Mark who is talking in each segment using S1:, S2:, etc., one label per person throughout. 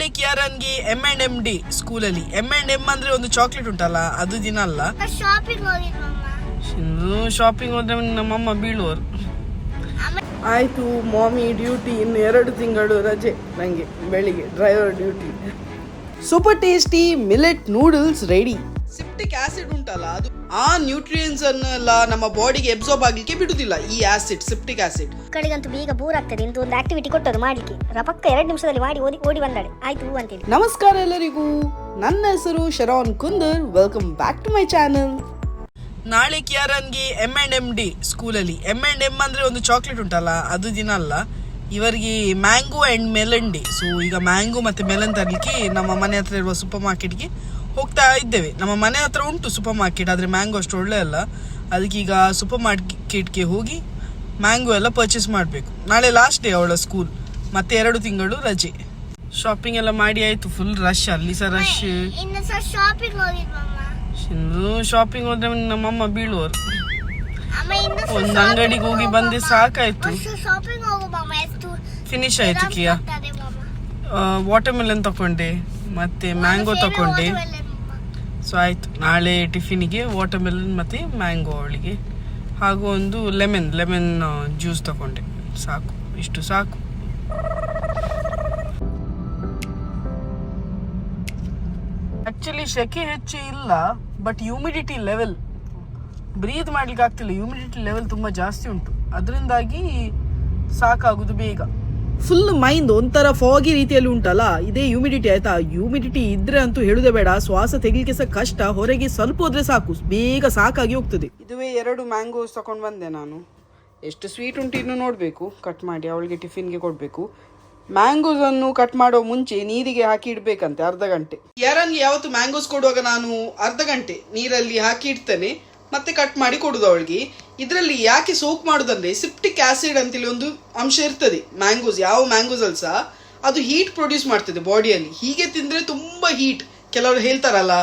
S1: ನಾಳೆ ಯಾರಂಗಿ M and M D ಸ್ಕೂಲಲ್ಲಿ ಎಂ ಅಂಡ್ ಎಂ ಅಂದ್ರೆ ಒಂದು ಚಾಕ್ಲೇಟ್ ಉಂಟಲ್ಲ ಅದು ದಿನ ಅಲ್ಲ.
S2: ಶಾಪಿಂಗ್
S1: ಶಾಪಿಂಗ್ ಹೋದ್ರೆ ನಮ್ಮಮ್ಮ ಬೀಳುವರು
S2: ಆಯಿತು
S1: ಆಯ್ತು ಮಾಮಿ ಡ್ಯೂಟಿ ಇನ್ನು ಎರಡು ತಿಂಗಳು ರಜೆ ನನಗೆ ಬೆಳಿಗ್ಗೆ driver duty super tasty millet noodles ready septic acid ಉಂಟಲ್ಲ ಅದು ಆ ನ್ಯೂಟ್ರಿಯನ್ಸ್ ಅನ್ನೆಲ್ಲ ನಮ್ಮ ಬಾಡಿಗೆ ಎಬ್ಸಾರ್ಬ್ ಆಗ್ಲಿಕ್ಕೆ ಬಿಡುದಿಲ್ಲ. ಈ ಆಸಿಡ್ ಸಿಪ್ಟಿಕ್ ಆಸಿಡ್
S2: ಮಕ್ಕಳಿಗಂತೂ ಬೇಗ ಬೋರ್ ಆಗ್ತದೆ. ಇಂದು ಒಂದು ಆಕ್ಟಿವಿಟಿ ಕೊಟ್ಟರು ಮಾಡ್ಲಿಕ್ಕೆ. ರಪಕ್ಕ ಎರಡು ನಿಮಿಷದಲ್ಲಿ ಮಾಡಿ ಓದಿ ಓಡಿ ಬಂದಾಳೆ. ಆಯ್ತು ಅಂತೇಳಿ.
S1: ನಮಸ್ಕಾರ ಎಲ್ಲರಿಗೂ. ನನ್ನ ಹೆಸರು Sharon Kundar. Welcome back to my channel ನಾಳೆ ಕಿಯಾರನ್ಗೆ ಎಂ ಅಂಡ್ ಎಂ ಡಿ ಸ್ಕೂಲಲ್ಲಿ ಎಂ ಅಂಡ್ ಎಂ ಅಂದ್ರೆ ಒಂದು ಚಾಕ್ಲೇಟ್ ಉಂಟಲ್ಲ ಅದು ದಿನ ಅಲ್ಲ. ಇವರಿಗೆ mango and melon day so ಈಗ ಮ್ಯಾಂಗೋ ಮತ್ತೆ ಮೆಲನ್ ತರಲಿಕ್ಕೆ ನಮ್ಮ ಮನೆ ಹತ್ರ ಇರುವ ಸೂಪರ್ ಮಾರ್ಕೆಟ್ಗೆ ಹೋಗ್ತಾ ಇದ್ದೇವೆ. ನಮ್ಮ ಮನೆ ಹತ್ರ ಉಂಟು ಸೂಪರ್ ಮಾರ್ಕೆಟ್ ಆದರೆ ಮ್ಯಾಂಗೋ ಅಷ್ಟು ಒಳ್ಳೆ ಅಲ್ಲ. ಅದಕ್ಕೀಗ ಸೂಪರ್ ಮಾರ್ಕೆಟ್ಗೆ ಹೋಗಿ ಮ್ಯಾಂಗೋ ಎಲ್ಲ ಪರ್ಚೇಸ್ ಮಾಡಬೇಕು. ನಾಳೆ ಲಾಸ್ಟ್ ಡೇ ಅವಳ ಸ್ಕೂಲ್ ಮತ್ತೆ ಎರಡು ತಿಂಗಳು ರಜೆ. ಶಾಪಿಂಗ್ ಎಲ್ಲ ಮಾಡಿ ಆಯಿತು ಫುಲ್ ರಶ್ ಅಲ್ಲಿ ಸಹ ರಶ್
S2: ಇನ್ನು ಶಾಪಿಂಗ್
S1: ಹೋದ್ರೆ ನಮ್ಮಮ್ಮ ಬೀಳುವರು. ಒಂದು ಅಂಗಡಿಗೆ ಹೋಗಿ ಬಂದೆ ಸಾಕಾಯ್ತು. ಫಿನಿಶ್ ಆಯ್ತು ಕಿಯಾ? Water melon ತಕೊಂಡೆ. ಮತ್ತೆ ಮ್ಯಾಂಗೋ ತಕೊಂಡೆ. ಸೊ ಆಯಿತು. ನಾಳೆ ಟಿಫಿನಿಗೆ ವಾಟರ್ ಮೆಲನ್ ಮತ್ತೆ ಮ್ಯಾಂಗೋ ಅವಳಿಗೆ. ಹಾಗೂ ಒಂದು ಲೆಮನ್ ಲೆಮನ್ ಜ್ಯೂಸ್ ತಗೊಂಡೆ. ಸಾಕು. ಇಷ್ಟು ಸಾಕು. ಆಕ್ಚುಲಿ ಸೆಕೆ ಹೆಚ್ಚು ಇಲ್ಲ ಬಟ್ ಹ್ಯೂಮಿಡಿಟಿ ಲೆವೆಲ್ ಬ್ರೀತ್ ಮಾಡ್ಲಿಕ್ಕೆ ಆಗ್ತಿಲ್ಲ. ಹ್ಯೂಮಿಡಿಟಿ ಲೆವೆಲ್ ತುಂಬಾ ಜಾಸ್ತಿ ಉಂಟು. ಅದರಿಂದಾಗಿ ಸಾಕಾಗೋದು ಬೇಗ. ಫುಲ್ ಮೈಂಡ್ ಒಂಥರ ಫಾಗಿ ರೀತಿಯಲ್ಲಿ ಉಂಟಲ್ಲ? ಇದೇ ಹ್ಯೂಮಿಡಿಟಿ ಆಯ್ತಾ? ಹ್ಯೂಮಿಡಿಟಿ ಇದ್ರೆ ಅಂತೂ ಹೇಳುದೇ ಬೇಡ. ಶ್ವಾಸ ತೆಗಿಲಿಕ್ಕೆ ಸಹ ಕಷ್ಟ. ಹೊರಗೆ ಸ್ವಲ್ಪ ಹೋದ್ರೆ ಸಾಕು. ಬೇಗ ಸಾಕಾಗಿ ಹೋಗ್ತದೆ. ಇದುವೇ ಎರಡು ಮ್ಯಾಂಗೋಸ್ ತಗೊಂಡು ಬಂದೆ ನಾನು. ಎಷ್ಟು ಸ್ವೀಟ್ ಉಂಟು ಇನ್ನು ನೋಡಬೇಕು. ಕಟ್ ಮಾಡಿ ಅವಳಿಗೆ ಟಿಫಿನ್ಗೆ ಕೊಡಬೇಕು. ಮ್ಯಾಂಗೋಸ್ ಅನ್ನು ಕಟ್ ಮಾಡೋ ಮುಂಚೆ ನೀರಿಗೆ ಹಾಕಿ ಇಡ್ಬೇಕಂತೆ ಅರ್ಧ ಗಂಟೆ. ಯಾರನ್ಗೆ ಯಾವತ್ತು ಮ್ಯಾಂಗೋಸ್ ಕೊಡುವಾಗ ನಾನು ಅರ್ಧ ಗಂಟೆ ನೀರಲ್ಲಿ ಹಾಕಿ ಇಡ್ತೇನೆ. ಮತ್ತೆ ಕಟ್ ಮಾಡಿ ಕೊಡುದು ಅವಳಿಗೆ. ಇದರಲ್ಲಿ ಯಾಕೆ ಸೋಕ್ ಮಾಡುದಂದ್ರೆ ಸಿಪ್ಟಿಕ್ ಆಸಿಡ್ ಅಂತೇಳಿ ಒಂದು ಅಂಶ ಇರ್ತದೆ. ಮ್ಯಾಂಗೋಸ್ ಯಾವ ಮ್ಯಾಂಗೋಸ್ ಅಲ್ಸ, ಅದು ಹೀಟ್ ಪ್ರೊಡ್ಯೂಸ್ ಮಾಡ್ತದೆ ಬಾಡಿಯಲ್ಲಿ ಹೀಗೆ ತಿಂದ್ರೆ ತುಂಬಾ ಹೀಟ್ ಕೆಲವರು ಹೇಳ್ತಾರಲ್ಲ,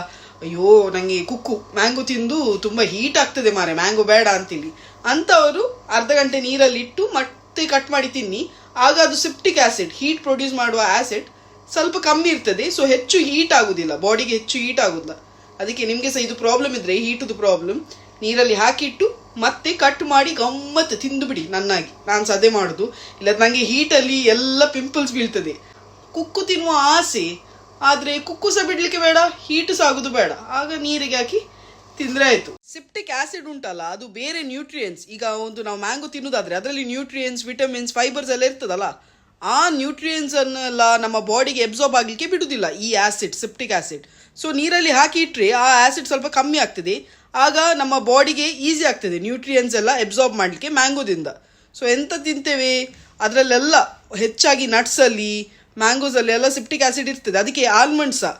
S1: ಅಯ್ಯೋ, ನಂಗೆ ಕುಕ್ಕು. ಮ್ಯಾಂಗೋ ತಿಂದು ತುಂಬಾ ಹೀಟ್ ಆಗ್ತದೆ ಮಾರೆ. ಮ್ಯಾಂಗೋ ಬೇಡ ಅಂತೇಳಿ ಅಂತವರು ಅರ್ಧ ಗಂಟೆ ನೀರಲ್ಲಿ ಇಟ್ಟು ಮತ್ತೆ ಕಟ್ ಮಾಡಿ ತಿನ್ನಿ. ಆಗ ಅದು ಸಿಪ್ಟಿಕ್ ಆಸಿಡ್ ಹೀಟ್ ಪ್ರೊಡ್ಯೂಸ್ ಮಾಡುವ ಆಸಿಡ್ ಸ್ವಲ್ಪ ಕಮ್ಮಿ ಇರ್ತದೆ. ಸೊ ಹೆಚ್ಚು ಹೀಟ್ ಆಗುದಿಲ್ಲ. ಬಾಡಿಗೆ ಹೆಚ್ಚು ಹೀಟ್ ಆಗುದಿಲ್ಲ. ಅದಕ್ಕೆ ನಿಮಗೆ ಸಹ ಇದು ಪ್ರಾಬ್ಲಮ್ ಇದ್ರೆ, ಹೀಟದು ಪ್ರಾಬ್ಲಮ್ ನೀರಲ್ಲಿ ಹಾಕಿಟ್ಟು ಮತ್ತೆ ಕಟ್ ಮಾಡಿ ಗಮ್ಮತ್ತು ತಿಂದು ಬಿಡಿ ನನ್ನಾಗಿ. ನಾನು ಸಹ ಅದೇ ಮಾಡುದು. ಇಲ್ಲ ನಂಗೆ ಹೀಟಲ್ಲಿ ಎಲ್ಲ ಪಿಂಪಲ್ಸ್ ಬೀಳ್ತದೆ. ಕುಕ್ಕು ತಿನ್ನುವ ಆಸೆ. ಆದ್ರೆ ಕುಕ್ಕು ಸಹ ಬಿಡ್ಲಿಕ್ಕೆ ಬೇಡ ಹೀಟ್ ಸಹ ಆಗುದು ಬೇಡ. ಆಗ ನೀರಿಗೆ ಹಾಕಿ ತಿಂದ್ರೆ ಆಯ್ತು. ಸಿಪ್ಟಿಕ್ ಆಸಿಡ್ ಉಂಟಲ್ಲ, ಅದು ಬೇರೆ ನ್ಯೂಟ್ರಿಯೆಂಟ್ಸ್ ಈಗ ಒಂದು ನಾವು ಮ್ಯಾಂಗೋ ತಿನ್ನುದಾದ್ರೆ, ಅದರಲ್ಲಿ ನ್ಯೂಟ್ರಿಯೆಂಟ್ಸ್ ವಿಟಮಿನ್ಸ್ ಫೈಬರ್ಸ್ ಎಲ್ಲ ಇರ್ತದಲ್ಲ? ಆ ನ್ಯೂಟ್ರಿಯನ್ಸನ್ನೆಲ್ಲ ನಮ್ಮ ಬಾಡಿಗೆ ಎಬ್ಸಾರ್ಬ್ ಆಗಲಿಕ್ಕೆ ಬಿಡುವುದಿಲ್ಲ ಈ ಆ್ಯಸಿಡ್ ಸಿಪ್ಟಿಕ್ ಆ್ಯಸಿಡ್ ಸೊ ನೀರಲ್ಲಿ ಹಾಕಿ ಇಟ್ಟರೆ ಆ ಆ್ಯಸಿಡ್ ಸ್ವಲ್ಪ ಕಮ್ಮಿ ಆಗ್ತದೆ. ಆಗ ನಮ್ಮ ಬಾಡಿಗೆ ಈಸಿ ಆಗ್ತದೆ. ನ್ಯೂಟ್ರಿಯನ್ಸ್ ಎಲ್ಲ ಎಬ್ಸಾರ್ಬ್ ಮಾಡಲಿಕ್ಕೆ ಮ್ಯಾಂಗೋದಿಂದ ಸೊ ಎಂತ ತಿಂತೇವೆ? ಅದರಲ್ಲೆಲ್ಲ ಹೆಚ್ಚಾಗಿ ನಟ್ಸಲ್ಲಿ ಮ್ಯಾಂಗೋಸಲ್ಲಿ ಎಲ್ಲ ಸಿಪ್ಟಿಕ್ ಆಸಿಡ್ ಇರ್ತದೆ. ಅದಕ್ಕೆ ಆಲ್ಮಂಡ್ಸ್ ಸಹ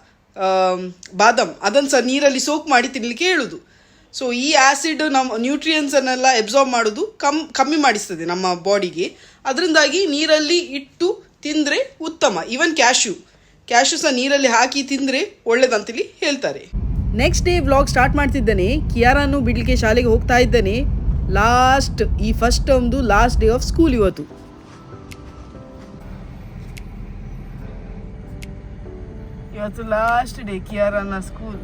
S1: ಬಾದಾಮ್, ಅದನ್ನು ಸಹ ನೀರಲ್ಲಿ ಸೋಕ್ ಮಾಡಿ ತಿನ್ನಲಿಕ್ಕೆ ಹೇಳುದು. ಸೊ ಈ ಆ್ಯಸಿಡ್ ನಮ್ಮ ನ್ಯೂಟ್ರಿಯನ್ಸನ್ನೆಲ್ಲ ಎಬ್ಸಾರ್ಬ್ ಮಾಡೋದು ಕಮ್ ಕಮ್ಮಿ ಮಾಡಿಸ್ತದೆ ನಮ್ಮ ಬಾಡಿಗೆ ಅದರಿಂದಾಗಿ ನೀರಲ್ಲಿ ಇಟ್ಟು ತಿಂದರೆ ಉತ್ತಮ. ಈವನ್ ಕ್ಯಾಶ್ಯೂ ಕ್ಯಾಶ್ಯೂ ಸಹ ನೀರಲ್ಲಿ ಹಾಕಿ ತಿಂದರೆ ಒಳ್ಳೇದಂತೇಳಿ ಹೇಳ್ತಾರೆ. ನೆಕ್ಸ್ಟ್ ಡೇ ವ್ಲಾಗ್ ಸ್ಟಾರ್ಟ್ ಮಾಡ್ತಿದ್ದೇನೆ. ಕಿಯಾರನ್ನು ಬಿಡ್ಲಿಕ್ಕೆ ಶಾಲೆಗೆ ಹೋಗ್ತಾ ಇದ್ದಾನೆ. ಲಾಸ್ಟ್ ಈ ಫಸ್ಟ್ ಒಂದು ಲಾಸ್ಟ್ ಡೇ ಆಫ್ ಸ್ಕೂಲ್ ಇವತ್ತು. ಇವತ್ತು ಲಾಸ್ಟ್ ಡೇ ಕಿಯಾರನ್ನ ಸ್ಕೂಲ್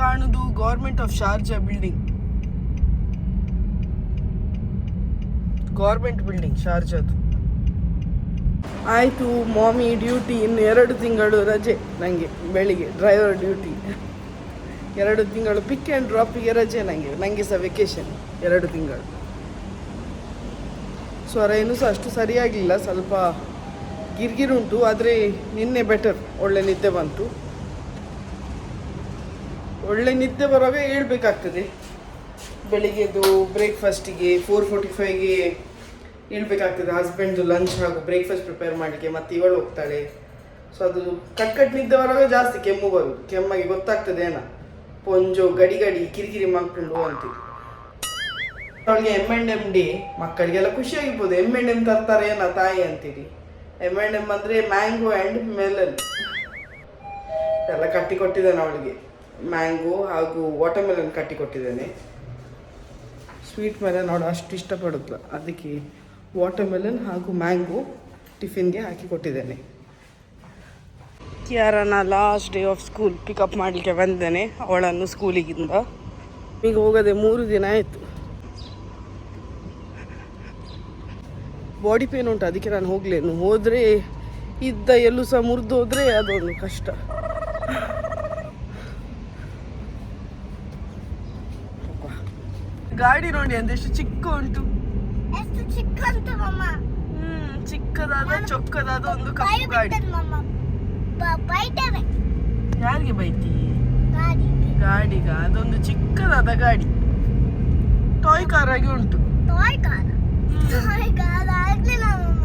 S1: ಕಾಣುದು government of Sharjah building government building ಶಾರ್ಜಾದು ಆಯಿತು ಮಾಮಿ ಡ್ಯೂಟಿ ಇನ್ನು ಎರಡು ತಿಂಗಳು ರಜೆ ನನಗೆ ಬೆಳಿಗ್ಗೆ ಡ್ರೈವರ್ ಡ್ಯೂಟಿ ಎರಡು ತಿಂಗಳು ಪಿಕ್ ಆ್ಯಂಡ್ ಡ್ರಾಪಿಗೆ ರಜೆ ನನಗೆ ನನಗೆ ಸಹ ವೆಕೇಶನ್ ಎರಡು ತಿಂಗಳು. ಸ್ವರ ಏನೂ ಸಹ ಅಷ್ಟು ಸರಿಯಾಗಿಲ್ಲ, ಸ್ವಲ್ಪ ಗಿರ್ಗಿರುಂಟು ಆದರೆ ನಿನ್ನೆ ಬೆಟರ್ ಒಳ್ಳೆ ನಿದ್ದೆ ಬಂತು. ಒಳ್ಳೆ ನಿದ್ದೆ ಬರುವಾಗ ಹೇಳ್ಬೇಕಾಗ್ತದೆ. ಬೆಳಿಗ್ಗೆದು ಬ್ರೇಕ್ಫಾಸ್ಟಿಗೆ ಫೋರ್ ಫೋರ್ಟಿ ಫೈವ್ಗೆ ಹೇಳ್ಬೇಕಾಗ್ತದೆ. ಹಸ್ಬೆಂಡ್ದು ಲಂಚ್ ಹಾಗೂ ಬ್ರೇಕ್ಫಾಸ್ಟ್ ಪ್ರಿಪೇರ್ ಮಾಡಲಿಕ್ಕೆ ಮತ್ತೆ ಇವಳು ಹೋಗ್ತಾಳೆ. ಸೊ ಅದು ಕಟ್ ಕಟ್ ನಿದ್ದೆ ಬರುವಾಗ ಜಾಸ್ತಿ ಕೆಮ್ಮು ಬರುದು. ಕೆಮ್ಮಾಗಿ ಗೊತ್ತಾಗ್ತದೆ ಏನ. ಪೊಂಜು ಗಡಿ ಗಡಿ ಕಿರಿಕಿರಿ ಮಕ್ಕಳು ಅಂತೀವಿ ಅವಳಿಗೆ ಎಂ ಅಂಡ್ ಎಂ ಡಿ ಮಕ್ಕಳಿಗೆಲ್ಲ ಖುಷಿ ಆಗಿರ್ಬೋದು ಎಂ ಅಂಡ್ ಎಂ ತರ್ತಾರೆ ಏನ ತಾಯಿ ಅಂತೀರಿ ಎಂ ಅಂಡ್ ಎಂ ಅಂದರೆ ಮ್ಯಾಂಗೋ ಆ್ಯಂಡ್ ಮೆಲನ್ ಎಲ್ಲ ಕಟ್ಟಿ ಕೊಟ್ಟಿದ್ದಾನೆ ಅವಳಿಗೆ. ಮ್ಯಾಂಗೋ ಹಾಗೂ ವಾಟರ್ಮೆಲನ್ ಕಟ್ಟಿ ಕೊಟ್ಟಿದ್ದೇನೆ. ಸ್ವೀಟ್ ಮೇಲೆ ನೋಡು ಅಷ್ಟು ಇಷ್ಟಪಡುತ್ತಲ್ಲ ಅದಕ್ಕೆ ವಾಟರ್ಮೆಲನ್ ಹಾಗೂ ಮ್ಯಾಂಗೋ ಟಿಫಿನ್ಗೆ ಹಾಕಿ ಕೊಟ್ಟಿದ್ದೇನೆ. ಯಾರನ್ನ last day of school pick up ಮಾಡಲಿಕ್ಕೆ ಬಂದೇನೆ ಅವಳನ್ನು ಸ್ಕೂಲಿಗಿಂದ ಈಗ ಹೋಗದೆ ಮೂರು ದಿನ ಆಯಿತು. ಬಾಡಿ ಪೇನ್ ಉಂಟು ಅದಕ್ಕೆ ನಾನು ಹೋಗಲೇನು. ಹೋದರೆ ಇದ್ದ ಎಲ್ಲೂ ಸಹ ಮುರಿದು ಹೋದರೆ ಅದೊಂದು ಕಷ್ಟ. ಗಾಡಿ ನೋಡಿ ಅಂದೆಷ್ಟು ಚಿಕ್ಕ ಉಂಟು
S2: ಎಷ್ಟು ಚಿಕ್ಕಂತ ಮಮ್ಮ
S1: ಹ್ಮ್ ಚಿಕ್ಕದಾದ ಚೊಕ್ಕದಾದ ಒಂದು ಕಪ್ಪು ಗಾಡಿ
S2: ಮಮ್ಮ ಬೈಟವೆ
S1: ಯಾರಿಗೆ ಬೈತಿ
S2: ಗಾಡಿ
S1: ಗಾಡಿಗ ಅದೊಂದು ಚಿಕ್ಕದಾದ ಗಾಡಿ ಟಾಯ್ ಕಾರ್ ಆಗಿ ಉಂಟು
S2: ಟಾಯ್ ಕಾರ ಟಾಯ್ ಕಾರ ಆಗ್ಲಿಲ್ಲ ಮಮ್ಮ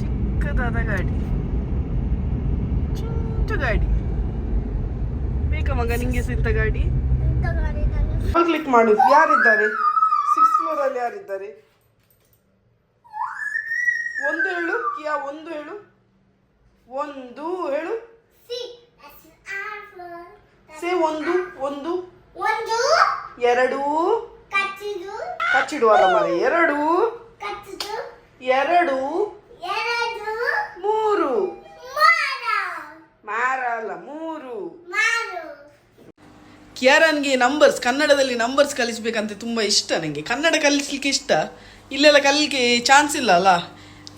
S1: ಚಿಕ್ಕದಾದ ಗಾಡಿ ಚಿಂಟು ಗಾಡಿ ಬೇಕಾ ಮಗ ನಿಂಗೆ ಸಿದ್ಧ ಗಾಡಿ
S2: ಇಂಥ ಗಾಡಿ ನಾನು
S1: ಕ್ಲಿಕ್ ಮಾಡಿ. ಯಾರಿದ್ದಾರೆ? ಸಿಕ್ಸ್ ಫ್ಲೋರ್ ಅಲ್ಲಿ ಯಾರಿದ್ದಾರೆ? ಒಂದು ಹೇಳು. ಕಿಯಾ ಒಂದು ಹೇಳು. ಒಂದು ಹೇಳು.
S2: ಸಿ.
S1: ಒಂದು ಒಂದು. ಎರಡು. ಕಚ್ಚಿಡುವಲ್ಲ ಮರೆ ಎರಡು. ಎರಡು. ಮೂರು.
S2: ಮಾರ.
S1: ಮಾರ ಅಲ್ಲ ಮೂರು.
S2: ಮಾರು.
S1: ಕಿಯಾರನ್ಗೆ ನಂಬರ್ಸ್ ಕನ್ನಡದಲ್ಲಿ ನಂಬರ್ಸ್ ಕಲಿಸ್ಬೇಕಂತ ತುಂಬ ಇಷ್ಟ ನನಗೆ ಕನ್ನಡ ಕಲಿಸ್ಲಿಕ್ಕೆ ಇಷ್ಟ. ಇಲ್ಲೆಲ್ಲ ಕಲಿಕೆ ಚಾನ್ಸ್ ಇಲ್ಲ ಅಲ್ಲ.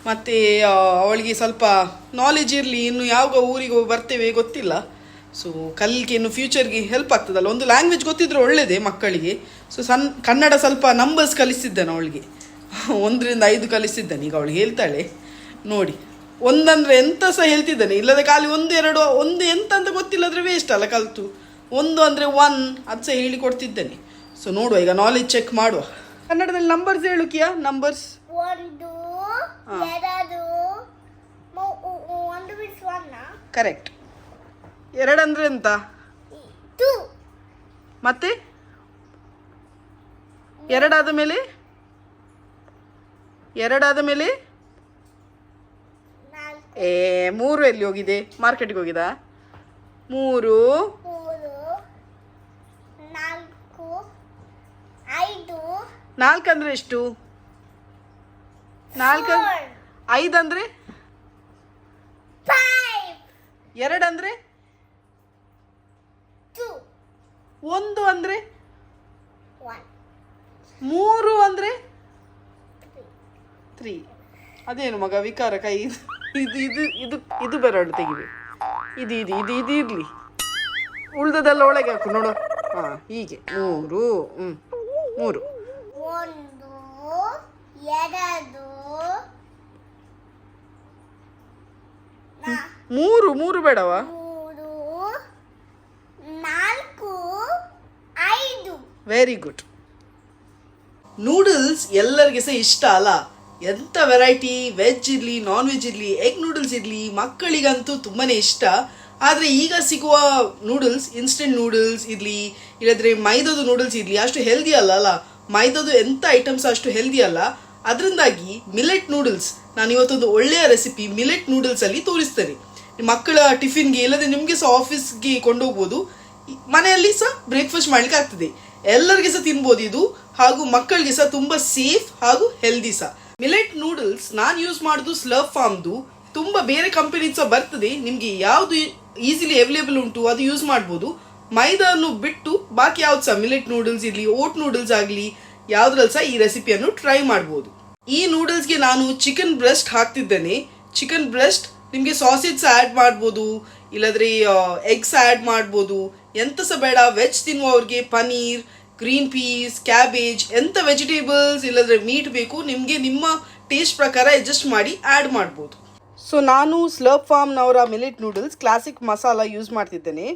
S1: ಮತ್ತು ಅವಳಿಗೆ ಸ್ವಲ್ಪ ನಾಲೆಜ್ ಇರಲಿ, ಇನ್ನು ಯಾವಾಗ ಊರಿಗೆ ಬರ್ತೇವೆ ಗೊತ್ತಿಲ್ಲ. ಸೊ ಕಲಿಕೆ ಇನ್ನು ಫ್ಯೂಚರ್ಗೆ ಹೆಲ್ಪ್ ಆಗ್ತದಲ್ಲ ಒಂದು ಲ್ಯಾಂಗ್ವೇಜ್ ಗೊತ್ತಿದ್ರೆ ಒಳ್ಳೆಯದೇ ಮಕ್ಕಳಿಗೆ. ಸೊ ಸನ್ ಕನ್ನಡ ಸ್ವಲ್ಪ ನಂಬರ್ಸ್ ಕಲಿಸಿದ್ದಾನೆ ಅವಳಿಗೆ. ಒಂದರಿಂದ ಐದು ಕಲಿಸಿದ್ದಾನೆ, ಈಗ ಅವಳು ಹೇಳ್ತಾಳೆ. ನೋಡಿ, ಒಂದಂದ್ರೆ ಎಂತ ಸಹ ಹೇಳ್ತಿದ್ದಾನೆ. ಇಲ್ಲದ ಖಾಲಿ ಒಂದು ಎರಡು ಒಂದು ಎಂತ ಅಂತ ಗೊತ್ತಿಲ್ಲದ್ರೆ ವೇಸ್ಟ್ ಅಲ್ಲ ಕಲಿತು. ಒಂದು ಅಂದರೆ ಒನ್ ಅದು ಸಹ ಹೇಳಿಕೊಡ್ತಿದ್ದೇನೆ. ಸೊ ನೋಡುವ ಈಗ ನಾಲೆಜ್ ಚೆಕ್ ಮಾಡುವ. ಕನ್ನಡದಲ್ಲಿ ನಂಬರ್ಸ್ ಹೇಳು ಕಿಯಾ ನಂಬರ್ಸ್ ಕರೆಕ್ಟ್.
S2: ಎರಡು ಅಂದರೆ ಒಂದು
S1: ಕರೆಕ್ಟ್ ಎರಡಂದ್ರೆ ಎಂತ? ಮತ್ತೆ? ಎರಡಾದ ಮೇಲೆ? ಎರಡಾದ ಮೇಲೆ? ಏ ಮೂರು ಎಲ್ಲಿ ಹೋಗಿದೆ? ಮಾರ್ಕೆಟ್ಗೆ ಹೋಗಿದ? ಮೂರು
S2: ಮೂರು ನಾಲ್ಕು ಐದು
S1: ನಾಲ್ಕಂದ್ರೆ ಎಷ್ಟು? ನಾಲ್ಕು
S2: ಐದು
S1: ಐದಂದ್ರೆ?
S2: ಎರಡು
S1: ಎರಡಂದ್ರೆ?
S2: two,
S1: ಒಂದು ಅಂದ್ರೆ? ಮೂರು ಅಂದ್ರೆ? ತ್ರೀ. ಅದೇನು ಮಗ ವಿಕಾರ ಕೈ. ಇದು ಇದು ಇದು ಇದು ಬೆರಳು ತೆಗಿಬೇಕು ಇದು ಇದು ಇದು ಇದು ಇರಲಿ. ಉಳ್ದದೆಲ್ಲ ಒಳಗೆ ಹಾಕು ನೋಡು. ಹಾಂ ಹೀಗೆ. ಮೂರು ಹ್ಞೂ ಮೂರು.
S2: ಒಂದು ಎರಡು
S1: ಮೂರು ಮೂರು ಬೇಡವಾ?
S2: ಮೂರು ನಾಲ್ಕು ಐದು.
S1: ವೆರಿ ಗುಡ್ ನೂಡಲ್ಸ್ ಎಲ್ಲರಿಗೆ ಸಹ ಇಷ್ಟ ಅಲ್ಲ? ಎಂಥ ವೆರೈಟಿ ವೆಜ್ ಇರಲಿ ನಾನ್ ವೆಜ್ ಇರಲಿ ಎಗ್ ನೂಡಲ್ಸ್ ಇರಲಿ ಮಕ್ಕಳಿಗಂತೂ ತುಂಬಾನೇ ಇಷ್ಟ. ಆದರೆ ಈಗ ಸಿಗುವ ನೂಡಲ್ಸ್ ಇನ್ಸ್ಟೆಂಟ್ ನೂಡಲ್ಸ್ ಇರಲಿ ಇಲ್ಲದ್ರೆ ಮೈದಾದು ನೂಡಲ್ಸ್ ಇರಲಿ ಅಷ್ಟು ಹೆಲ್ದಿ ಅಲ್ಲ ಅಲ್ಲ? ಮೈದಾದು ಎಂಥ ಐಟಮ್ಸ್ ಅಷ್ಟು ಹೆಲ್ದಿ ಅಲ್ಲ, ಅದರಿಂದಾಗಿ ಮಿಲೆಟ್ ನೂಡಲ್ಸ್ ನಾನು ಇವತ್ತೊಂದು ಒಳ್ಳೆಯ ರೆಸಿಪಿ ಮಿಲೆಟ್ ನೂಡಲ್ಸ್ ಅಲ್ಲಿ ತೋರಿಸ್ತೇನೆ. ಮಕ್ಕಳ ಟಿಫಿನ್ಗೆ ಇಲ್ಲದೆ ನಿಮಗೆ ಸಹ ಆಫೀಸ್ಗೆ ಕೊಂಡೋಗ್ಬೋದು. ಮನೆಯಲ್ಲಿ ಸಹ ಬ್ರೇಕ್ಫಾಸ್ಟ್ ಮಾಡ್ಲಿಕ್ಕೆ ಆಗ್ತದೆ. ಎಲ್ಲರಿಗೆ ಸಹ ತಿನ್ಬೋದು ಇದು, ಹಾಗೂ ಮಕ್ಕಳಿಗೆ ಸಹ ತುಂಬಾ ಸೇಫ್ ಹಾಗೂ ಹೆಲ್ದಿ ಸಹ. ಮಿಲೆಟ್ ನೂಡಲ್ಸ್ ನಾನು ಯೂಸ್ ಮಾಡೋದು ಸ್ಲವ್ ಫಾರ್ಮ್ದು ತುಂಬಾ ಬೇರೆ ಕಂಪನಿ ಸಹ ಬರ್ತದೆ. ನಿಮಗೆ ಯಾವುದು ಈಸಿಲಿ ಅವೈಲೇಬಲ್ ಉಂಟು, ಅದು ಯೂಸ್ ಮಾಡ್ಬೋದು. ಮೈದಾನು ಬಿಟ್ಟು ಬಾಕಿ ಯಾವ್ದು ಸಹ ಮಿಲೆಟ್ ನೂಡಲ್ಸ್ ಇರಲಿ ಓಟ್ ನೂಡಲ್ಸ್ ಆಗಲಿ, ಯಾವ್ದ್ರಲ್ಲಿ ಸಹ ಈ ರೆಸಿಪಿಯನ್ನು ಟ್ರೈ ಮಾಡ್ಬೋದು. ಈ ನೂಡಲ್ಸ್ಗೆ ನಾನು ಚಿಕನ್ ಬ್ರೆಸ್ಟ್ ಹಾಕ್ತಿದ್ದೇನೆ. ಚಿಕನ್ ಬ್ರೆಸ್ಟ್ ನಿಮಗೆ ಸಾಸೇಜ್ ಆ್ಯಡ್ ಮಾಡ್ಬೋದು, ಇಲ್ಲದ್ರೆ ಎಗ್ಸ್ ಆ್ಯಡ್ ಮಾಡ್ಬೋದು. ಎಂತ ಸಹ ಬೇಡ ವೆಜ್ ತಿನ್ನುವವ್ರಿಗೆ ಪನೀರ್ ಗ್ರೀನ್ ಪೀಸ್ ಕ್ಯಾಬೇಜ್ ಎಂಥ ವೆಜಿಟೇಬಲ್ಸ್ ಇಲ್ಲದ್ರೆ ಮೀಟ್ ಬೇಕು, ನಿಮಗೆ ನಿಮ್ಮ ಟೇಸ್ಟ್ ಪ್ರಕಾರ ಅಡ್ಜಸ್ಟ್ ಮಾಡಿ ಆ್ಯಡ್ ಮಾಡ್ಬೋದು. ಸೊ ನಾನು slurp ಫಾರ್ಮ್ನವರ millet noodles classic masala use ಮಾಡ್ತಿದ್ದೇನೆ.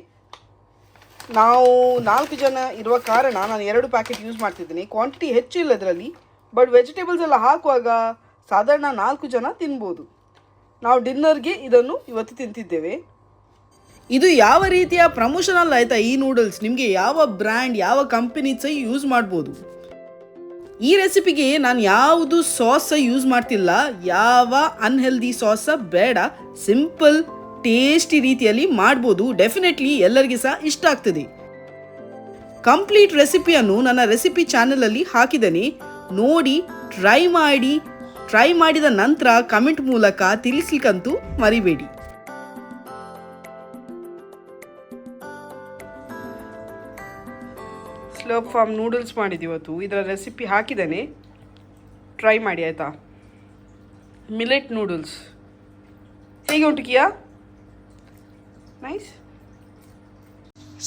S1: ನಾವು ನಾಲ್ಕು ಜನ ಇರುವ ಕಾರಣ ನಾನು ಎರಡು ಪ್ಯಾಕೆಟ್ ಯೂಸ್ ಮಾಡ್ತಿದ್ದೀನಿ. ಕ್ವಾಂಟಿಟಿ ಹೆಚ್ಚು ಇಲ್ಲ ಇದರಲ್ಲಿ ಬಟ್ ವೆಜಿಟೇಬಲ್ಸ್ ಎಲ್ಲ ಹಾಕುವಾಗ ಸಾಧಾರಣ ನಾಲ್ಕು ಜನ ತಿನ್ಬೋದು. ನಾವು ಡಿನ್ನರ್ಗೆ ಇದನ್ನು ಇವತ್ತು ತಿಂತಿದ್ದೇವೆ. ಇದು ಯಾವ ರೀತಿಯ ಪ್ರಮೋಷನಲ್ ಆಯ್ತಾ ಈ ನೂಡಲ್ಸ್ ನಿಮಗೆ ಯಾವ ಬ್ರ್ಯಾಂಡ್ ಯಾವ ಕಂಪನಿ ಸಹ ಯೂಸ್ ಮಾಡ್ಬೋದು? ಈ ರೆಸಿಪಿಗೆ ನಾನು ಯಾವುದು ಸಾಸ್ ಯೂಸ್ ಮಾಡ್ತಿಲ್ಲ. ಯಾವ ಅನ್ಹೆಲ್ದಿ ಸಾಸ್ ಬೇಡ. ಸಿಂಪಲ್ ಟೇಸ್ಟಿ ರೀತಿಯಲ್ಲಿ ಮಾಡ್ಬೋದು. ಡೆಫಿನೆಟ್ಲಿ ಎಲ್ಲರಿಗೆ ಸಹ ಇಷ್ಟ ಆಗ್ತದೆ. ಕಂಪ್ಲೀಟ್ ರೆಸಿಪಿಯನ್ನು ನನ್ನ ರೆಸಿಪಿ ಚಾನಲಲ್ಲಿ ಹಾಕಿದ್ದೇನೆ. ನೋಡಿ ಟ್ರೈ ಮಾಡಿ ಟ್ರೈ ಮಾಡಿದ ನಂತರ ಕಮೆಂಟ್ ಮೂಲಕ ತಿಳಿಸ್ಲಿಕ್ಕಂತೂ ಮರಿಬೇಡಿ. ಸ್ಲೋ ಫಾರ್ಮ್ ನೂಡಲ್ಸ್ ಮಾಡಿದ್ದೀವತ್ತು ಇದರ ರೆಸಿಪಿ ಹಾಕಿದ್ದೇನೆ. ಟ್ರೈ ಮಾಡಿ, ಆಯಿತಾ? ಮಿಲೆಟ್ ನೂಡಲ್ಸ್ ಹೇಗೆ ಉಂಟು ಕಿಯಾ? ನೈಸ್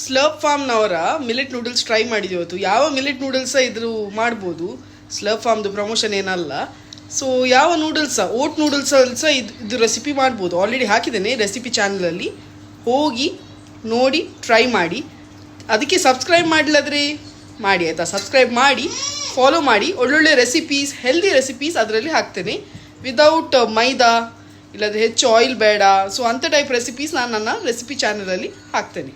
S1: ಸ್ಲರ್ಪ್ ಫಾರ್ಮ್ನವರ ಮಿಲೆಟ್ ನೂಡಲ್ಸ್ ಟ್ರೈ ಮಾಡಿದ್ವಿ ಇವತ್ತು. ಯಾವ ಮಿಲೆಟ್ ನೂಡಲ್ಸ ಇದ್ರು ಮಾಡ್ಬೋದು. ಸ್ಲರ್ಪ್ ಫಾರ್ಮ್ದು ಪ್ರಮೋಷನ್ ಏನಲ್ಲ. ಸೊ ಯಾವ ನೂಡಲ್ಸ ಓಟ್ ನೂಡಲ್ಸ್ ಸಹ ಇದು ರೆಸಿಪಿ ಮಾಡ್ಬೋದು. ಆಲ್ರೆಡಿ ಹಾಕಿದ್ದೇನೆ ರೆಸಿಪಿ ಚಾನಲಲ್ಲಿ ಹೋಗಿ ನೋಡಿ ಟ್ರೈ ಮಾಡಿ. ಅದಕ್ಕೆ ಸಬ್ಸ್ಕ್ರೈಬ್ ಮಾಡಲಾದ್ರೆ ಮಾಡಿ, ಆಯಿತಾ? ಸಬ್ಸ್ಕ್ರೈಬ್ ಮಾಡಿ ಫಾಲೋ ಮಾಡಿ. ಒಳ್ಳೊಳ್ಳೆ ರೆಸಿಪೀಸ್ ಹೆಲ್ದಿ ರೆಸಿಪೀಸ್ ಅದರಲ್ಲಿ ಹಾಕ್ತೇನೆ. ವಿದೌಟ್ ಮೈದಾ ಇಲ್ಲದ್ರೆ ಹೆಚ್ಚು ಆಯಿಲ್ ಬೇಡ. ಸೊ ಅಂಥ ಟೈಪ್ ರೆಸಿಪೀಸ್ ನಾನು ನನ್ನ ರೆಸಿಪಿ ಚಾನಲಲ್ಲಿ ಹಾಕ್ತೇನೆ.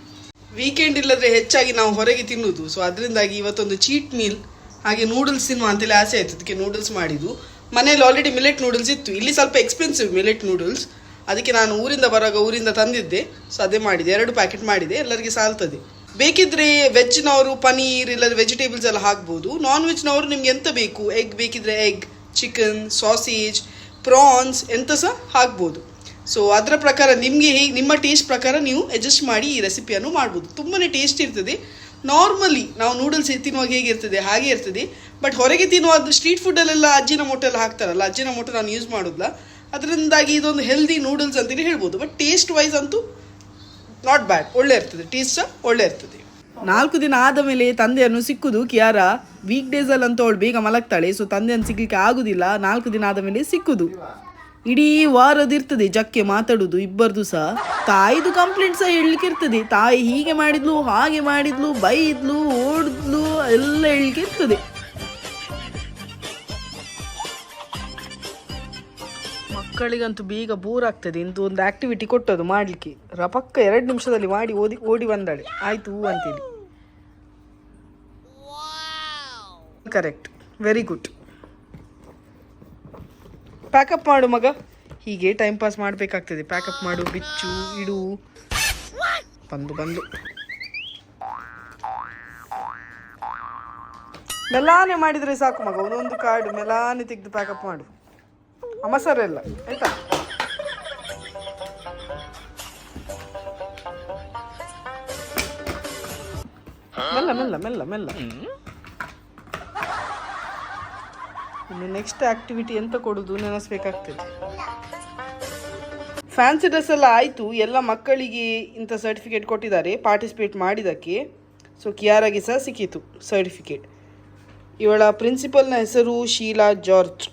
S1: ವೀಕೆಂಡ್ ಇಲ್ಲದ್ರೆ ಹೆಚ್ಚಾಗಿ ನಾವು ಹೊರಗೆ ತಿನ್ನುವುದು ಸೊ ಅದರಿಂದಾಗಿ ಇವತ್ತೊಂದು ಚೀಟ್ ಮೀಲ್ ಹಾಗೆ ನೂಡಲ್ಸ್ ತಿನ್ನುವ ಅಂತೇಳಿ ಆಸೆ ಆಯ್ತು. ಅದಕ್ಕೆ ನೂಡಲ್ಸ್ ಮಾಡಿದ್ದು. ಮನೇಲಿ ಆಲ್ರೆಡಿ ಮಿಲೆಟ್ ನೂಡಲ್ಸ್ ಇತ್ತು. ಇಲ್ಲಿ ಸ್ವಲ್ಪ ಎಕ್ಸ್ಪೆನ್ಸಿವ್ ಮಿಲೆಟ್ ನೂಡಲ್ಸ್ ಅದಕ್ಕೆ ನಾನು ಊರಿಂದ ಬರುವಾಗ ಊರಿಂದ ತಂದಿದ್ದೆ. ಸೊ ಅದೇ ಮಾಡಿದೆ. ಎರಡು ಪ್ಯಾಕೆಟ್ ಮಾಡಿದೆ. ಎಲ್ಲರಿಗೆ ಸಾಲ್ತದೆ. ಬೇಕಿದ್ರೆ ವೆಜ್ನವರು ಪನೀರ್, ಇಲ್ಲದ್ರೆ ವೆಜಿಟೇಬಲ್ಸ್ ಎಲ್ಲ ಹಾಕ್ಬೋದು. ನಾನ್ ವೆಜ್ನವರು ನಿಮ್ಗೆ ಎಂತ ಬೇಕು? ಎಗ್ ಬೇಕಿದ್ರೆ ಎಗ್ ಚಿಕನ್ ಸಾಸೇಜ್ ಪ್ರಾನ್ಸ್ ಎಂತ ಸಹ ಹಾಕ್ಬೋದು. ಸೊ ಅದರ ಪ್ರಕಾರ ನಿಮಗೆ ಹೇಗೆ, ನಿಮ್ಮ ಟೇಸ್ಟ್ ಪ್ರಕಾರ ನೀವು ಅಡ್ಜಸ್ಟ್ ಮಾಡಿ ಈ ರೆಸಿಪಿಯನ್ನು ಮಾಡ್ಬೋದು. ತುಂಬಾ ಟೇಸ್ಟ್ ಇರ್ತದೆ. ನಾರ್ಮಲಿ ನಾವು ನೂಡಲ್ಸ್ ತಿನ್ನುವಾಗ ಹೇಗಿರ್ತದೆ ಹಾಗೆ ಇರ್ತದೆ. ಬಟ್ ಹೊರಗೆ ತಿನ್ನುವಾಗ ಸ್ಟ್ರೀಟ್ ಫುಡ್ಡಲ್ಲೆಲ್ಲ ಅಜ್ಜಿನ ಮೊಟ್ಟೆ ಎಲ್ಲ ಹಾಕ್ತಾರಲ್ಲ, ಅಜ್ಜಿನ ಮೊಟ್ಟೆ ನಾನು ಯೂಸ್ ಮಾಡೋದಿಲ್ಲ ಅದರಿಂದಾಗಿ ಇದೊಂದು ಹೆಲ್ದಿ ನೂಡಲ್ಸ್ ಅಂತೇಳಿ ಹೇಳ್ಬೋದು. ಬಟ್ ಟೇಸ್ಟ್ ವೈಸ್ ಅಂತೂ ನಾಟ್ ಬ್ಯಾಡ್ ಒಳ್ಳೆ ಇರ್ತದೆ. ಟೇಸ್ಟ್ ಸಹ ಒಳ್ಳೆ ಇರ್ತದೆ. ನಾಲ್ಕು ದಿನ ಆದ ಮೇಲೆ ತಂದೆಯನ್ನು ಸಿಕ್ಕುದು ಕಿಯಾರ. ವೀಕ್ ಡೇಸಲ್ಲಿ ಅಂತ ಅವಳು ಬೇಗ ಮಲಗ್ತಾಳೆ ಸೊ ತಂದೆಯನ್ನು ಸಿಗ್ಲಿಕ್ಕೆ ಆಗುದಿಲ್ಲ. ನಾಲ್ಕು ದಿನ ಆದ ಮೇಲೆ ಸಿಕ್ಕುದು. ಇಡೀ ವಾರದಿರ್ತದೆ ಜಕ್ಕೆ ಮಾತಾಡುದು, ಇಬ್ಬರದು ಸಹ. ತಾಯಿದು ಕಂಪ್ಲೇಂಟ್ ಸಹ ಹೇಳಲಿಕ್ಕೆ ಇರ್ತದೆ ತಾಯಿ ಹೀಗೆ ಮಾಡಿದ್ಲು, ಹಾಗೆ ಮಾಡಿದ್ಲು, ಬೈದ್ಲು, ಓಡಿದ್ಲು, ಎಲ್ಲ ಹೇಳಲಿಕ್ಕೆ ಇರ್ತದೆ ಮಕ್ಕಳಿಗಂತೂ ಬೀಗ ಬೋರ್ ಆಗ್ತದೆ. ಇಂದು ಒಂದು ಆಕ್ಟಿವಿಟಿ ಕೊಟ್ಟದು ಮಾಡಲಿಕ್ಕೆ. ರಪಕ್ಕ ಎರಡು ನಿಮಿಷದಲ್ಲಿ ಮಾಡಿ ಓದಿ, ಓಡಿ ಬಂದಾಳೆ. ಆಯ್ತು ಅಂತೇಳಿ ಕರೆಕ್ಟ್ ವೆರಿ ಗುಡ್ ಪ್ಯಾಕಪ್ ಮಾಡು ಮಗ. ಹೀಗೆ ಟೈಮ್ ಪಾಸ್ ಮಾಡಬೇಕಾಗ್ತದೆ. ಪ್ಯಾಕಪ್ ಮಾಡು, ಬಿಚ್ಚು, ಇಡು. ಬಂದು ಬಂದು. ಮೆಲಾನೆ ಮಾಡಿದರೆ ಸಾಕು ಮಗ. ಒಂದೊಂದು ಕಾರ್ಡ್ ಮೆಲಾನೆ ತೆಗೆದು ಪ್ಯಾಕಪ್ ಮಾಡು. ಅಮ್ಮ ಸರ್ ಎಲ್ಲ ಆಯ್ತಾ? ಮೆಲ್ಲ ಮೆಲ್ಲ ಮೆಲ್ಲ ಮೆಲ್ಲ. ಇನ್ನು ನೆಕ್ಸ್ಟ್ ಆಕ್ಟಿವಿಟಿ ಎಂತ ಕೊಡುದು ನೆನೆಸ್ಬೇಕಾಗ್ತದೆ. ಫ್ಯಾನ್ಸಿ ಡ್ರೆಸ್ ಎಲ್ಲ ಆಯಿತು, ಎಲ್ಲ ಮಕ್ಕಳಿಗೆ ಇಂಥ ಸರ್ಟಿಫಿಕೇಟ್ ಕೊಟ್ಟಿದ್ದಾರೆ ಪಾರ್ಟಿಸಿಪೇಟ್ ಮಾಡಿದ್ದಕ್ಕೆ. ಸೊ ಕಿಯಾರಾಗೆ ಸಹ ಸಿಕ್ಕಿತು ಸರ್ಟಿಫಿಕೇಟ್ ಇವಳ ಪ್ರಿನ್ಸಿಪಲ್ನ ಹೆಸರು ಶೀಲಾ ಜಾರ್ಜ್.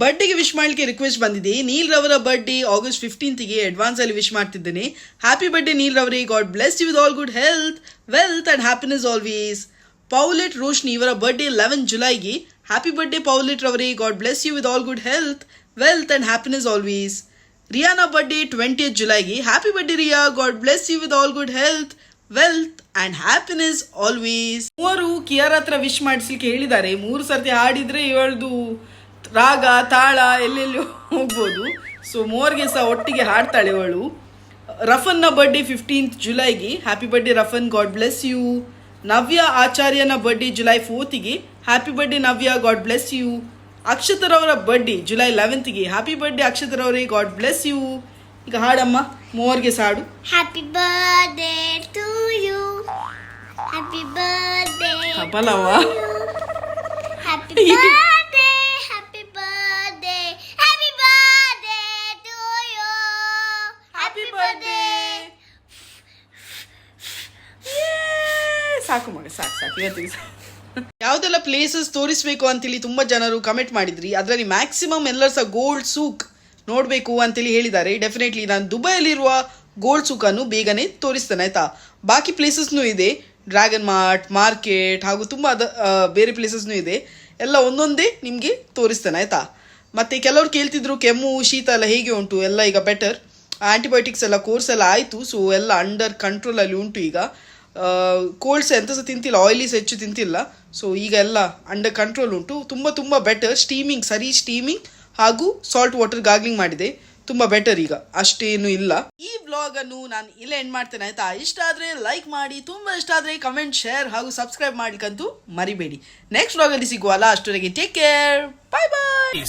S1: ಬರ್ಡೇಗೆ ವಿಶ್ ಮಾಡಲಿಕ್ಕೆ ರಿಕ್ವೆಸ್ಟ್ ಬಂದಿದೆ. ನೀಲ್ ರವರ ಬರ್ಡೇ ಆಗಸ್ಟ್ ಫಿಫ್ಟೀನ್ತ್ಗೆ ಅಡ್ವಾನ್ಸ್ ಅಲ್ಲಿ ವಿಶ್ ಮಾಡ್ತಿದ್ದೇನೆ. Happy birthday Neil ರವರೇ. God bless you with all good health wealth and happiness always Paulette Roshni ಇವರ ಬರ್ಡೇ ಲೆವೆನ್ ಜುಲೈಗೆ. Happy birthday Paulette ರವರೇ. God bless you with all good health wealth and happiness always ರಿಯಾನ birthday twenty ಜುಲೈಗೆ. Happy birthday Riya. God bless you with all good health wealth and happiness always ಮೂವರು ಕಿಯರ್ ಹತ್ರ wish ಮಾಡಿಸ್ಲಿಕ್ಕೆ ಹೇಳಿದ್ದಾರೆ. ಮೂರು ಸರ್ತಿ ಹಾಡಿದ್ರೆ ಇವಳದು ರಾಗ, ತಾಳ, ಎಲ್ಲೆಲ್ಲಿ ಹೋಗ್ಬೋದು. ಸೊ ಮೂವರಿಗೆ ಸಹ ಒಟ್ಟಿಗೆ ಹಾಡ್ತಾಳೆ ಇವಳು ರಫನ್ನ birthday fifteenth ಜುಲೈಗೆ. Happy birthday Rafan. God bless you Navya ಆಚಾರ್ಯನ birthday July ಫೋರ್ತಿಗೆ happy birthday Navya. God bless you ಅಕ್ಷತರವರ birthday July ಲೆವೆಂತ್ಗೆ ಹ್ಯಾಪಿ ಬರ್ಡೇ ಅಕ್ಷತರವರೇ. ಗಾಡ್ ಬ್ಲೆಸ್ ಯು ಈಗ ಹಾಡಮ್ಮ ಮೋರ್ಗೆ ಸಾಡು.
S2: Happy birthday to you happy birthday
S1: ಕಪಲವ್ವ.
S2: Happy birthday happy birthday happy birthday to you happy birthday
S1: ಸಾಕು ಮಗ ಸಾಕು ಸಾಕು. ಯಾವ್ದೆಲ್ಲ places ತೋರಿಸ್ಬೇಕು ಅಂತೇಳಿ ತುಂಬಾ ಜನರು ಕಮೆಂಟ್ ಮಾಡಿದ್ರಿ. ಅದರಲ್ಲಿ ಮ್ಯಾಕ್ಸಿಮಮ್ ಎಲ್ಲರ್ಸ ಗೋಲ್ಡ್ ಸೂಕ್ ನೋಡಬೇಕು ಅಂತೇಳಿ ಹೇಳಿದ್ದಾರೆ. ಡೆಫಿನೆಟ್ಲಿ ನಾನು ದುಬೈಯಲ್ಲಿರುವ ಗೋಲ್ಡ್ ಸೂಕನ್ನು ಬೇಗನೆ ತೋರಿಸ್ತೇನೆ, ಆಯಿತಾ? ಬಾಕಿ ಪ್ಲೇಸಸ್ನೂ ಇದೆ. ಡ್ರ್ಯಾಗನ್ ಮಾರ್ಟ್ ಮಾರ್ಕೆಟ್ ಹಾಗೂ ತುಂಬ ಅದ ಬೇರೆ ಪ್ಲೇಸಸ್ನೂ ಇದೆ. ಎಲ್ಲ ಒಂದೊಂದೇ ನಿಮಗೆ ತೋರಿಸ್ತೇನೆ, ಆಯಿತಾ? ಮತ್ತು ಕೆಲವರು ಕೇಳ್ತಿದ್ರು ಕೆಮ್ಮು, ಶೀತ ಎಲ್ಲ ಹೇಗೆ ಉಂಟು? ಎಲ್ಲ ಈಗ ಬೆಟರ್ ಆ್ಯಂಟಿಬಯೋಟಿಕ್ಸ್ ಎಲ್ಲ ಕೋರ್ಸ್ ಎಲ್ಲ ಆಯಿತು. ಸೊ ಎಲ್ಲ ಅಂಡರ್ ಕಂಟ್ರೋಲಲ್ಲಿ ಉಂಟು ಈಗ. ಕೋಲ್ಡ್ಸ್ ಎಂತ ಸಹ ತಿಂತಿಲ್ಲ ಆಯಿಲೀಸ್ ಹೆಚ್ಚು ತಿಂತಿಲ್ಲ. ಸೊ ಈಗ ಎಲ್ಲ ಅಂಡರ್ ಕಂಟ್ರೋಲ್ ಉಂಟು. ತುಂಬ ತುಂಬ ಬೆಟರ್ ಸ್ಟೀಮಿಂಗ್ ಸರಿ ಸ್ಟೀಮಿಂಗ್ ಹಾಗೂ ಸಾಲ್ಟ್ ವಾಟರ್ ಗಾರ್ಗ್ಲಿಂಗ್ ಮಾಡಿದೆ. ತುಂಬಾ ಬೆಟರ್ ಈಗ. ಅಷ್ಟೇನು ಇಲ್ಲ. ಈ ವ್ಲಾಗ್ ಅನ್ನು ನಾನು ಇಲ್ಲೇ ಎಂಡ್ ಮಾಡ್ತೇನೆ, ಆಯ್ತಾ? ಇಷ್ಟ ಆದ್ರೆ ಲೈಕ್ ಮಾಡಿ, ತುಂಬಾ ಇಷ್ಟ ಆದ್ರೆ ಕಮೆಂಟ್ ಶೇರ್ ಹಾಗೂ ಸಬ್ಸ್ಕ್ರೈಬ್ ಮಾಡ್ಲಿಕ್ಕಂತೂ ಮರಿಬೇಡಿ. ನೆಕ್ಸ್ಟ್ ವ್ಲಾಗಲ್ಲಿ ಸಿಗುವಲ್ಲ ಅಷ್ಟೊರೆಗೆ ಟೇಕ್ ಕೇರ್ ಬಾಯ್ ಬಾಯ್